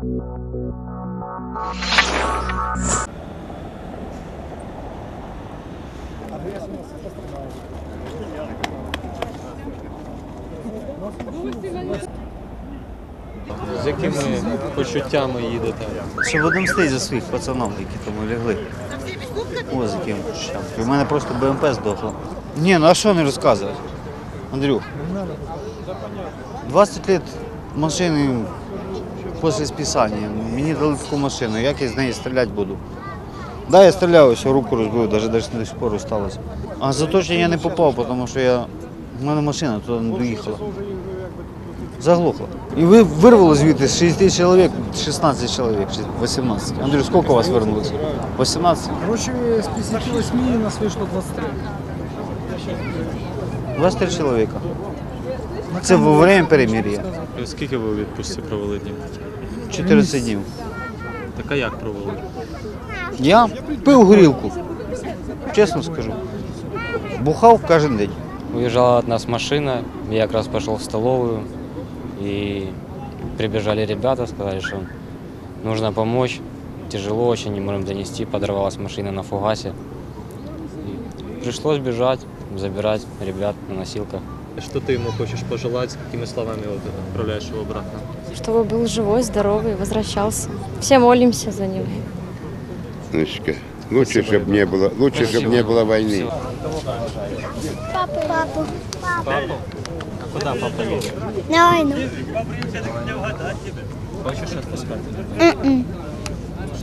З якими почуттями їдете? Щоб одомстити за своїх пацанів, які там лягли. О, з яким почуттям. У мене просто БМП здохло. Ні, ну а що не розказувати? Андрюх, 20 років машини після списання. Мені дали таку машину, як я з неї стріляти буду? Да, я стріляв, ось руку розбив, навіть, до сих пор осталось. А за те, що я не попав, тому що я... в мене машина туди не доїхала. Заглохло. І ви вирвало звідти з 60 чоловік, 16 чоловік, 18. Андрій, скільки у вас вирвалося? 18? Короче, с 58 нас вышло 23. 23 чоловіка. Це во время перемир'я. Скільки ви у відпустці провели днів? 14 днів. Так а як провели? Я пив горілку. Чесно скажу. Бухав кожен день. Уезжала от нас машина, я как раз пошел в столовую, и прибежали ребята, сказали, что нужно помочь, тяжело очень, не можем донести, подорвалась машина на фугасе. И пришлось бежать, забирать ребят на носилках. Що ти йому хочеш пожелати, якими словами от відправляєш його обратно? чтобы был живой, здоровый, возвращался. Все молимся за него. Ночка. Лучше, чтобы не было, лучше, чтобы не было войны. Папу. Папу. Папу? А куди папа їде? На войну. Хочеш відпускати?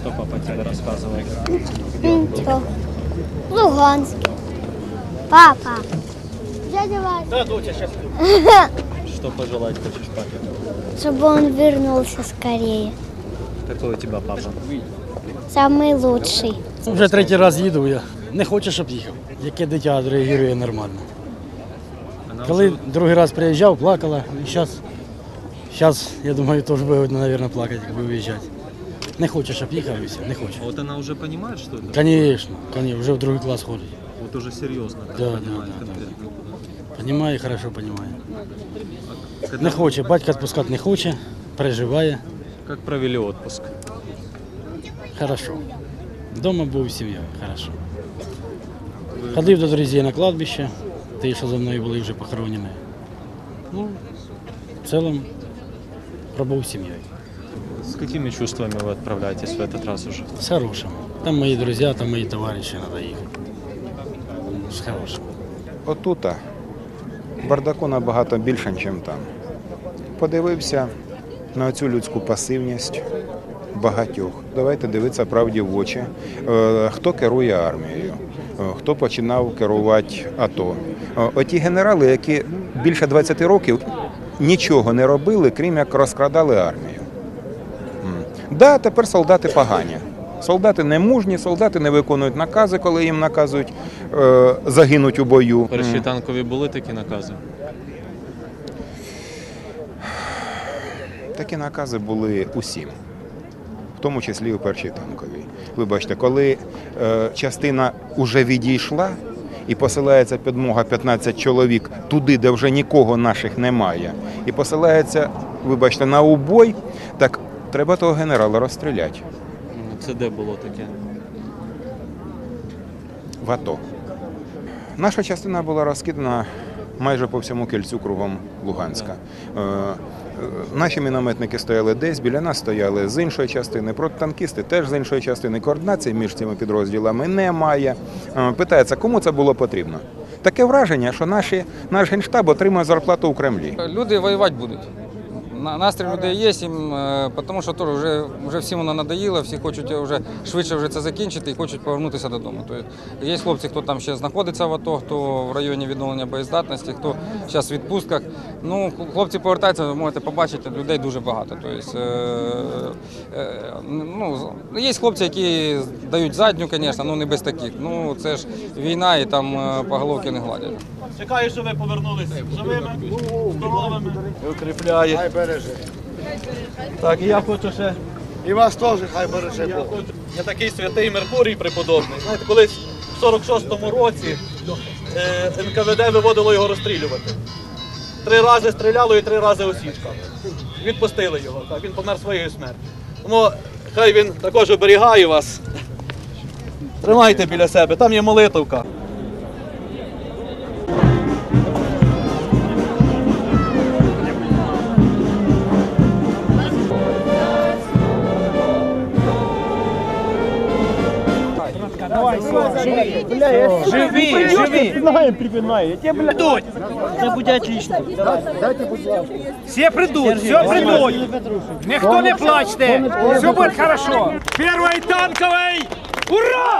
Що папа тебе розказував? Что? Луганске. Папа. Дядя Вася. Що пожелати хочеш папі? Чтобы он вернулся скорее. Какой у тебе папа? Самый лучший. Вже третій раз їду я. Не хочу, щоб їхав. Яке дитя реагує нормально. Вона Коли вже- другий раз приїжджав, плакала. І зараз, зараз я думаю, теж буде, мабуть, плакати, якби виїжджати. Не хоче, щоб їхав і все, не хоче. Вот она уже понимает, что это? Звісно, конечно, вже в другий клас ходить. Вот уже серьезно так Да, да, понимает да, да. конкретно. Понімає, хорошо понімає. Когда- Не хоче, батька відпускати не хоче, переживає. Как провели отпуск? Хорошо. Дома був з сім'єю, хорошо. Ходив до друзів на кладбище, ті, що за мною були вже похоронені. Ну, в цілому пробув з сім'єю. С какими чувствами вы отправляетесь в этот раз уже? З хорошим. Там мої друзі, там мої товариші треба їхати. З хорошим. Отута Бардаку набагато більше, ніж там. Подивився на цю людську пасивність багатьох. Давайте дивитися правді в очі. Е, Хто керує армією? Е, Хто починав керувати АТО? Е, Оті генерали, які більше 20 років нічого не робили, крім як розкрадали армію. М. Да, тепер солдати погані. Солдати не мужні, солдати не виконують накази, коли їм наказують е, загинуть у бою. Перші танкові були такі накази? Такі накази були усім, в тому числі і у першій танковій. Вибачте, коли е, частина вже відійшла і посилається підмога 15 чоловік туди, де вже нікого наших немає, і посилається, вибачте, на убой, так треба того генерала розстріляти Це де було таке? в АТО. Наша частина була розкидана майже по всьому кільцю кругом Луганська. Е, е, Наші мінометники стояли десь, біля нас стояли з іншої частини, протитанкісти теж з іншої частини. Координації між цими підрозділами немає. Е, Питається, кому це було потрібно? Таке враження, що наші, наш генштаб отримує зарплату у Кремлі. Люди воювати будуть. На- Настрій людей є, їм, е, тому що теж вже, вже всім воно надоїло, всі хочуть вже швидше вже це закінчити і хочуть повернутися додому. Тобто є хлопці, хто там ще знаходиться в АТО, хто в районі відновлення боєздатності, хто зараз в відпустках. Ну, хлопці повертаються, ви можете побачити, людей дуже багато. Тобто, е, е, ну, є хлопці, які дають задню, звісно, ну не без таких. Ну це ж війна і там е, по головці не гладять. Чекаю, що ви повернулися живими, здоровими. Укріпляє. Береже. Так, і я хочу ще. І вас теж хай береже Бог. Я такий святий Меркурій преподобний. Знаєте, колись в 46-му році е, НКВД виводило його розстрілювати. Три рази стріляло і три рази осічка. Відпустили його. Так, він помер своєю смертю. Тому хай він також оберігає вас. Тримайте біля себе, там є молитовка. Живи, живи. Знаем, припинай. Я тебе, блядь. Придут. Это будет отлично. Все придут, все придут. Никто не плачьте. Все будет хорошо. Первый танковый. Ура!